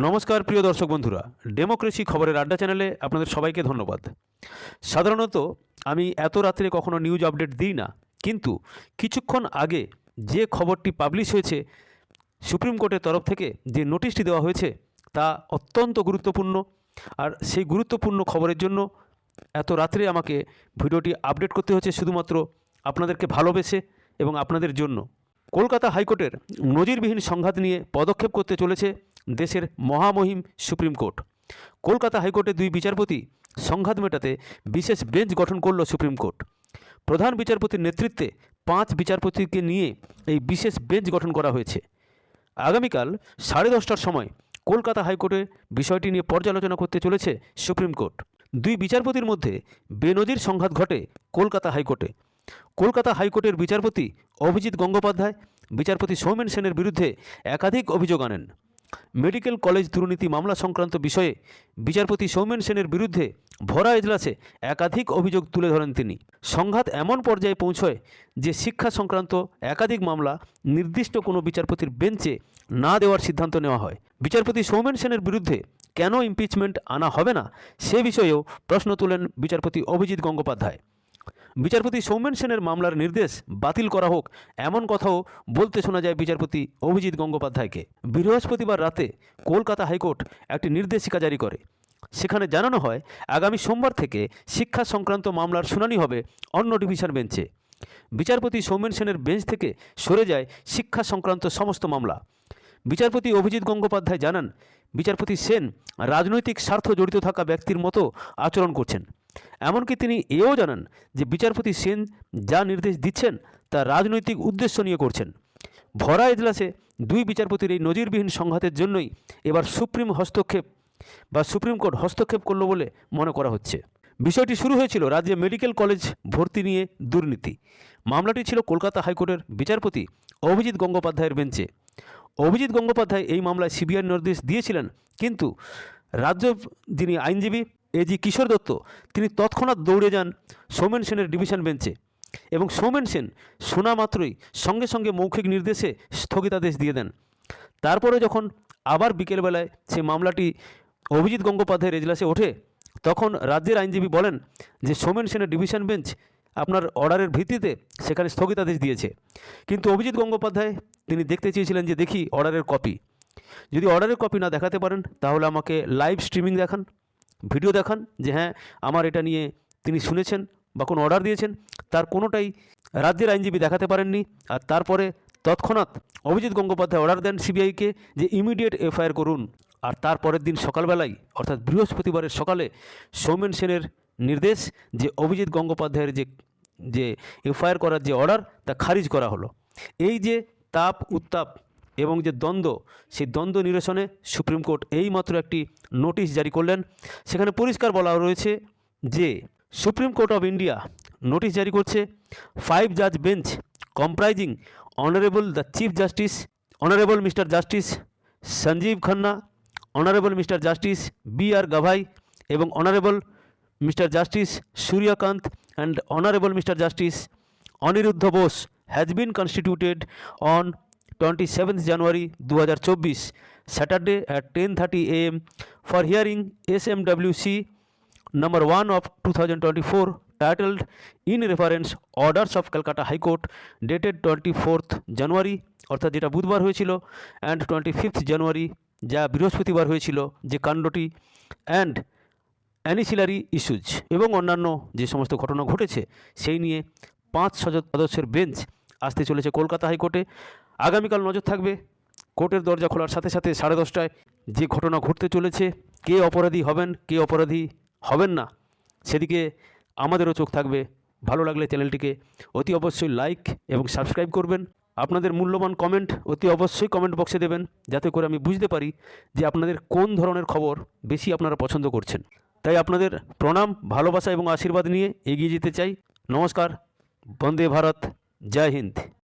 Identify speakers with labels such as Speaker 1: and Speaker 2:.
Speaker 1: নমস্কার, প্রিয় দর্শক বন্ধুরা। ডেমোক্রেসি খবরের আড্ডা চ্যানেলে আপনাদের সবাইকে ধন্যবাদ। সাধারণত আমি এত রাত্রে কখনো নিউজ আপডেট দিই না, কিন্তু কিছুক্ষণ আগে যে খবরটি পাবলিশ হয়েছে সুপ্রিম কোর্টের তরফ থেকে যে নোটিশটি দেওয়া হয়েছে, তা অত্যন্ত গুরুত্বপূর্ণ। আর সেই গুরুত্বপূর্ণ খবরের জন্য এত রাত্রে আমাকে ভিডিওটি আপডেট করতে হচ্ছে শুধুমাত্র আপনাদেরকে ভালোবেসে এবং আপনাদের জন্য। কলকাতা হাইকোর্টের নজিরবিহীন সংঘাত নিয়ে পদক্ষেপ করতে চলেছে দেশের মহামহিম সুপ্রিম কোর্ট। কলকাতা হাইকোর্টের দুই বিচারপতি সংঘাত মেটাতে বিশেষ বেঞ্চ গঠন করল সুপ্রিম কোর্ট। প্রধান বিচারপতির নেতৃত্বে পাঁচ বিচারপতিকে নিয়ে এই বিশেষ বেঞ্চ গঠন করা হয়েছে। আগামীকাল সাড়ে দশটার সময় কলকাতা হাইকোর্টে বিষয়টি নিয়ে পর্যালোচনা করতে চলেছে সুপ্রিম কোর্ট। দুই বিচারপতির মধ্যে বেনজির সংঘাত ঘটে কলকাতা হাইকোর্টে। কলকাতা হাইকোর্টের বিচারপতি অভিজিৎ গঙ্গোপাধ্যায়, বিচারপতি সৌমেন সেনের বিরুদ্ধে একাধিক অভিযোগ আনেন। মেডিকেল কলেজ দুর্নীতি মামলা সংক্রান্ত বিষয়ে বিচারপতি সৌমেন সেনের বিরুদ্ধে ভরা এজলাসে একাধিক অভিযোগ তুলে ধরেন তিনি। সংঘাত এমন পর্যায়ে পৌঁছয় যে শিক্ষা সংক্রান্ত একাধিক মামলা নির্দিষ্ট কোনো বিচারপতির বেঞ্চে না দেওয়ার সিদ্ধান্ত নেওয়া হয়। বিচারপতি সৌমেন সেনের বিরুদ্ধে কেন ইমপিচমেন্ট আনা হবে না, সে বিষয়েও প্রশ্ন তোলেন বিচারপতি অভিজিৎ গঙ্গোপাধ্যায়। বিচারপতি সৌমেন সেনের মামলার নির্দেশ বাতিল করা হোক, এমন কথাও বলতে শোনা যায় বিচারপতি অভিজিৎ গঙ্গোপাধ্যায়কে। বৃহস্পতিবার রাতে কলকাতা হাইকোর্ট একটি নির্দেশিকা জারি করে। সেখানে জানানো হয়, আগামী সোমবার থেকে শিক্ষা সংক্রান্ত মামলার শুনানি হবে অন্য ডিভিশন বেঞ্চে। বিচারপতি সৌমেন সেনের বেঞ্চ থেকে সরে যায় শিক্ষা সংক্রান্ত সমস্ত মামলা। বিচারপতি অভিজিৎ গঙ্গোপাধ্যায় জানান, বিচারপতি সেন রাজনৈতিক স্বার্থ জড়িত থাকা ব্যক্তির মতো আচরণ করছেন। এমনকি তিনি এও জানান যে বিচারপতি সেন যা নির্দেশ দিচ্ছেন তা রাজনৈতিক উদ্দেশ্য নিয়ে করছেন। ভরা এজলাসে দুই বিচারপতির এই নজিরবিহীন সংঘাতের জন্যই এবার সুপ্রিম হস্তক্ষেপ বা সুপ্রিম কোর্ট হস্তক্ষেপ করল বলে মনে করা হচ্ছে। বিষয়টি শুরু হয়েছিল রাজ্যে মেডিকেল কলেজ ভর্তি নিয়ে দুর্নীতি। মামলাটি ছিল কলকাতা হাইকোর্টের বিচারপতি অভিজিৎ গঙ্গোপাধ্যায়ের বেঞ্চে। অভিজিৎ গঙ্গোপাধ্যায় এই মামলায় সিবিআই নির্দেশ দিয়েছিলেন, কিন্তু রাজ্য যিনি আইনজীবী এজি কিশোর দত্ত, তিনি তৎক্ষণাৎ দৌড়ে যান সৌমেন সেনের ডিভিশন বেঞ্চে এবং সৌমেন সেন শোনা মাত্রই সঙ্গে সঙ্গে মৌখিক নির্দেশে স্থগিতাদেশ দিয়ে দেন। তারপরে যখন আবার বিকেলবেলায় সে মামলাটি অভিজিৎ গঙ্গোপাধ্যায়ের এজলাসে ওঠে, তখন রাজ্যের আইনজীবী বলেন যে সৌমেন সেনের ডিভিশন বেঞ্চ আপনার অর্ডারের ভিত্তিতে সেখানে স্থগিতাদেশ দিয়েছে। কিন্তু অভিজিৎ গঙ্গোপাধ্যায়, তিনি দেখতে চেয়েছিলেন যে দেখি অর্ডারের কপি। যদি অর্ডারের কপি না দেখাতে পারেন, তাহলে আমাকে লাইভ স্ট্রিমিং দেখান। ভিডিও দেখান যে হ্যাঁ আমার এটা নিয়ে তিনি শুনেছেন বা কোনো অর্ডার দিয়েছেন, তার কোনোটাই রাজ্যের আইনজীবী দেখাতে পারেননি। আর তারপরে তৎক্ষণাৎ অভিজিৎ গঙ্গোপাধ্যায় অর্ডার দেন সিবিআইকে যে ইমিডিয়েট এফআইআর করুন। আর তারপরের দিন সকালবেলায়, অর্থাৎ বৃহস্পতিবারের সকালে সৌমেন সেনের নির্দেশ যে অভিজিৎ গঙ্গোপাধ্যায়ের যে যে এফআইআর করার যে অর্ডার, তা খারিজ করা হলো। এই যে তাপ উত্তাপ এবং যে দ্বন্দ্ব, সেই দ্বন্দ্ব নিরসনে সুপ্রিম কোর্ট এইমাত্র একটি নোটিশ জারি করলেন। সেখানে পরিষ্কার বলা রয়েছে যে, Supreme Court of India notice জারি করছে, ফাইভ জাজ bench comprising honourable the chief justice, honourable mister justice Sanjiv Khanna, honourable mister justice B R Gavai এবং honourable mister justice Surya Kant and honourable mister justice Aniruddha Bose has been constituted on twenty seventh January দু হাজার চব্বিশ Saturday at ten thirty am for hearing S M W C number 1 of 2024 titled in reference orders of Calcutta High Court, dated 24th January, অর্থাৎ যেটা বুধবার হয়েছিল and twenty fifth জানুয়ারি যা বৃহস্পতিবার হয়েছিল, যে কাণ্ডটি অ্যান্ড অ্যানিসিলারি ইস্যুজ এবং অন্যান্য যে সমস্ত ঘটনা ঘটেছে, সেই নিয়ে পাঁচ সদস্যের বেঞ্চ আসতে চলেছে কলকাতা হাইকোর্টে। আগামীকাল নজর থাকবে কোর্টের দরজা খোলার সাথে সাথে সাড়ে দশটায় যে ঘটনা ঘটতে চলেছে, কে অপরাধী হবেন, কে অপরাধী হবেন না, সেদিকে আমাদেরও চোখ থাকবে। ভালো লাগলে চ্যানেলটিকে অতি অবশ্যই লাইক এবং সাবস্ক্রাইব করবেন। আপনাদের মূল্যবান কমেন্ট অতি অবশ্যই কমেন্ট বক্সে দেবেন, যাতে করে আমি বুঝতে পারি যে আপনাদের কোন ধরনের খবর বেশি আপনারা পছন্দ করছেন। তাই আপনাদের প্রণাম, ভালোবাসা এবং আশীর্বাদ নিয়ে এগিয়ে যেতে চাই। নমস্কার, বন্দে ভারত, জয় হিন্দ।